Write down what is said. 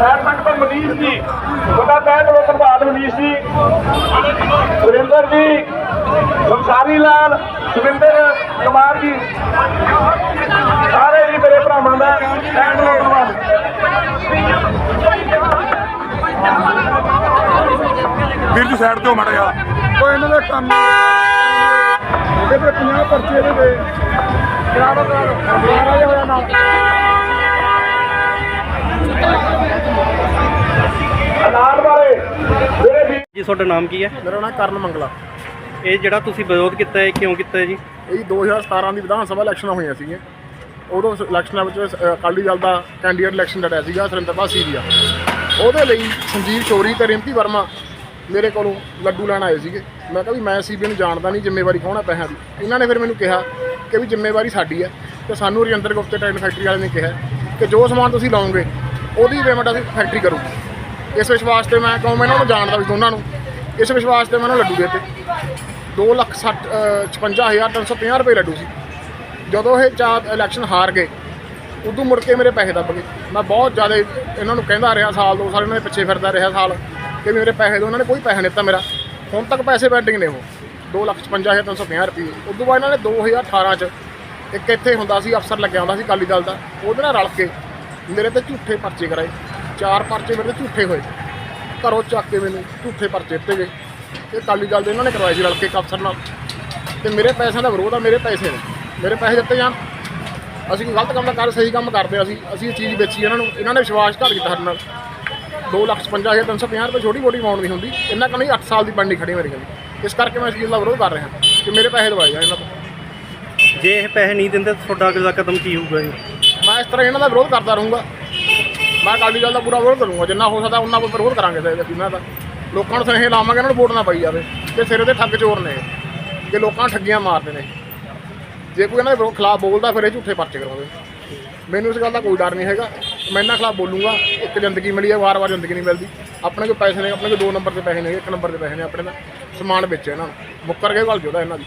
ਮਨੀਸ਼ ਜੀ। ਵੱਡਾ ਤਹਿ ਦਿਲੋਂ ਧੰਨਵਾਦ ਮਨੀਸ਼ ਜੀ। ਸੁਰਿੰਦਰ ਜੀ ਬੰਸਾਰੀ ਲਾਲ ਸੁਰਿੰਦਰ ਕੁਮਾਰ ਜੀ। ਸਾਰੇ ਜੀ ਮੇਰੇ ਭਰਾਵਾਂ ਦਾ ਤਹਿ ਦਿਲੋਂ ਧੰਨਵਾਦ ਵੀਰ ਜੀ ਸਾਈਡ ਤੋਂ ਮੜ ਗਿਆ ਉਹ ਇਹਨਾਂ ਦਾ ਕੰਮ ਇਹਦੇ 50 ਪਰਚੇ ਦੇ ਕਰਾ ਦੋ ਕਰਾ ਦੋ ਹੋਇਆ ਨਾ ਅਨਾਰ ਵਾਲੇ ਮੇਰੇ ਵੀਰ ਜੀ ਤੁਹਾਡਾ ਨਾਮ ਕੀ ਹੈ? ਮੇਰਾ ਨਾਮ ਕਰਨ ਮੰਗਲਾ। ਇਹ ਜਿਹੜਾ ਤੁਸੀਂ ਵਿਰੋਧ ਕੀਤਾ ਹੈ ਕਿਉਂ ਕੀਤਾ ਹੈ ਜੀ? ਇਹ 2017 ਦੀ ਵਿਧਾਨ ਸਭਾ ਇਲੈਕਸ਼ਨ ਹੋਈਆਂ ਸੀਗੀਆਂ। ਉਦੋਂ ਇਲੈਕਸ਼ਨਾਂ ਵਿੱਚ ਅਕਾਲੀ ਦਲ ਦਾ ਕੈਂਡੀਡੇਟ ਇਲੈਕਸ਼ਨ ਲੜਿਆ ਸੀਗਾ ਸੁਰਿੰਦਰਪਾਲ ਸੀਰੀਆ ਉਹਦੇ ਲਈ ਸੰਜੀਵ ਚੋਰੀ ਤੇ ਰਿੰਪੀ ਵਰਮਾ ਮੇਰੇ ਕੋਲੋਂ ਲੱਡੂ ਲੈਣ ਆਏ ਸੀਗੇ। ਮੈਂ ਕਿਹਾ ਵੀ ਮੈਂ ਸੀਬੀ ਨੂੰ ਜਾਣਦਾ ਨਹੀਂ ਜ਼ਿੰਮੇਵਾਰੀ ਕੌਣ ਹੈ ਪੈਸਿਆਂ ਦੀ। ਇਹਨਾਂ ਨੇ ਫਿਰ ਮੈਨੂੰ ਕਿਹਾ ਕਿ ਵੀ ਜ਼ਿੰਮੇਵਾਰੀ ਸਾਡੀ ਹੈ। ਤੇ ਸਾਨੂੰ ਰਜਿੰਦਰ ਗੁਪਤੇ ਟਾਈਲ ਫੈਕਟਰੀ ਵਾਲੇ ਨੇ ਕਿਹਾ ਕਿ ਜੋ ਸਮਾਨ ਤੁਸੀਂ ਲਾਓਗੇ ਉਹਦੀ ਪੇਮੈਂਟ ਅਸੀਂ ਫੈਕਟਰੀ ਕਰੂਗੀ। ਇਸ ਵਿਸ਼ਵਾਸ ਤੇ ਮੈਂ ਕਹੂੰ ਮੈਂ ਇਹਨਾਂ ਨੂੰ ਜਾਣਦਾ ਵੀ ਦੋਨਾਂ ਨੂੰ? ਇਸ ਵਿਸ਼ਵਾਸ ਤੇ ਮੈਂ ਉਹਨੂੰ ਲੱਡੂ ਦੇ ਦਿੱਤੇ। ਦੋ ਲੱਖ ਸੱਠ ਅ, 55350 ਰੁਪਏ ਲੱਡੂ ਸੀ। ਜਦੋਂ ਇਹ ਚਾਰ ਇਲੈਕਸ਼ਨ ਹਾਰ ਗਏ ਉਦੋਂ ਮੁੜ ਕੇ ਮੇਰੇ ਪੈਸੇ ਦੱਬ ਗਏ। ਮੈਂ ਬਹੁਤ ਜ਼ਿਆਦਾ ਇਹਨਾਂ ਨੂੰ ਕਹਿੰਦਾ ਰਿਹਾ ਸਾਲ ਦੋ ਸਾਲ ਇਹਨਾਂ ਦੇ ਪਿੱਛੇ ਫਿਰਦਾ ਰਿਹਾ ਸਾਲ ਕਿ ਮੇਰੇ ਪੈਸੇ ਦਿਓ ਉਹਨਾਂ ਨੇ ਕੋਈ ਪੈਸਾ ਨਹੀਂ ਦਿੱਤਾ ਮੇਰਾ। ਹੁਣ ਤੱਕ ਪੈਸੇ ਪੈਂਡਿੰਗ ਨੇ ਉਹ। ਦੋ ਲੱਖ 55350 ਰੁਪਏ। ਉਦੋਂ ਬਾਅਦ ਇਹਨਾਂ ਨੇ 2018 ਚ ਇੱਕ ਇੱਥੇ ਹੁੰਦਾ ਸੀ ਅਫਸਰ ਲੱਗਿਆ ਹੁੰਦਾ ਸੀ ਅਕਾਲੀ ਦਲ ਦਾ। ਉਹਦੇ ਨਾਲ ਰਲ ਕੇ ਮੇਰੇ ਤੇ ਝੂਠੇ ਪਰਚੇ ਕਰਾਏ। ਚਾਰ ਪਰਚੇ ਮੇਰੇ ਤੇ ਝੂਠੇ ਹੋਏ। ਘਰੋਂ ਚੱਕ ਕੇ ਮੈਨੂੰ ਝੂਠੇ ਪਰਚੇ ਦਿੱਤੇ ਗਏ। ਇਹ ਅਕਾਲੀ ਦਲ ਦੇ ਇਹਨਾਂ ਨੇ ਕਰਵਾਏ ਸੀ ਰਲ ਕੇ ਅਫਸਰ ਨਾਲ। ਤੇ ਮੇਰੇ ਪੈਸਿਆਂ ਦਾ ਵਿਰੋਧ ਆ ਮੇਰੇ ਪੈਸੇ ਨੇ। ਮੇਰੇ ਪੈਸੇ ਦਿੱਤੇ ਜਾਣ। ਅਸੀਂ ਕੋਈ ਗਲਤ ਕੰਮ ਨਾ ਕਰ ਸਹੀ ਕੰਮ ਕਰਦੇ ਅਸੀਂ। ਅਸੀਂ ਇਹ ਚੀਜ਼ ਵੇਚੀ ਇਹਨਾਂ ਨੂੰ ਇਹਨਾਂ ਨੇ ਵਿਸ਼ਵਾਸਘਾਤ ਕੀਤਾ ਸਾਡੇ ਨਾਲ। 255350 ਰੁਪਏ ਛੋਟੀ ਮੋਟੀ ਅਮਾਉਂਟ ਨਹੀਂ ਹੁੰਦੀ। ਇਹਨਾਂ ਕਹਿੰਦੇ 8 ਸਾਲ ਦੀ ਬਣਨੀ ਖੜੀ ਮੇਰੀ ਗੱਲ। ਇਸ ਕਰਕੇ ਮੈਂ ਇਸ ਚੀਜ਼ ਦਾ ਵਿਰੋਧ ਕਰ ਰਿਹਾ ਕਿ ਮੇਰੇ ਪੈਸੇ ਦਵਾਏ ਜਾਣ ਇਹਨਾਂ ਤੋਂ। ਜੇ ਇਹ ਪੈਸੇ ਨਹੀਂ ਦਿੰਦੇ ਤਾਂ ਤੁਹਾਡਾ ਅਗਲਾ ਕਦਮ ਕੀ ਹੋਊਗਾ ਜੀ? ਮੈਂ ਇਸ ਤਰ੍ਹਾਂ ਇਹਨਾਂ ਦਾ ਵਿਰੋਧ ਕਰਦਾ ਰਹੂੰਗਾ। ਮੈਂ ਅਕਾਲੀ ਦਲ ਦਾ ਪੂਰਾ ਵਿਰੋਧ ਕਰੂੰਗਾ ਜਿੰਨਾ ਹੋ ਸਕਦਾ ਉਹਨਾਂ ਵਿਰੋਧ ਕਰਾਂਗੇ ਤੇ ਅਸੀਂ ਇਹਨਾਂ ਦਾ ਲੋਕਾਂ ਨੂੰ ਸੁਨੇਹੇ ਲਾਵਾਂਗੇ ਇਹਨਾਂ ਨੂੰ ਵੋਟ ਨਾ ਪਾਈ ਜਾਵੇ ਤੇ ਸਿਰੇ ਦੇ ਠੱਗ ਚੋਰ ਨੇ ਇਹ, ਕਿ ਲੋਕਾਂ ਨੂੰ ਠੱਗੀਆਂ ਮਾਰਦੇ ਨੇ। ਜੇ ਕੋਈ ਇਹਨਾਂ ਦੇ ਖਿਲਾਫ ਬੋਲਦਾ ਫਿਰ ਇਹ ਝੂਠੇ ਪਰਚੇ ਕਰਾਉਂਦੇ ਮੈਨੂੰ ਇਸ ਗੱਲ ਦਾ ਕੋਈ ਡਰ ਨਹੀਂ ਹੈਗਾ ਮੈਂ ਇਹਨਾਂ ਖਿਲਾਫ ਬੋਲੂੰਗਾ ਇੱਕ ਜ਼ਿੰਦਗੀ ਮਿਲੀ ਹੈ ਵਾਰ-ਵਾਰ ਜ਼ਿੰਦਗੀ ਨਹੀਂ ਮਿਲਦੀ। ਆਪਣੇ ਕੋਲ ਪੈਸੇ ਨੇ ਆਪਣੇ ਕੋਲ ਦੋ ਨੰਬਰ ਦੇ ਪੈਸੇ ਨੇ ਇੱਕ ਨੰਬਰ ਦੇ ਪੈਸੇ ਨੇ ਆਪਣੇ ਦਾ ਸਮਾਨ ਵੇਚਿਆ ਇਹਨਾਂ ਨੂੰ। ਮੁੱਕਰ ਕੇ ਗੱਲ ਜੋਦਾ ਇਹਨਾਂ ਦੀ।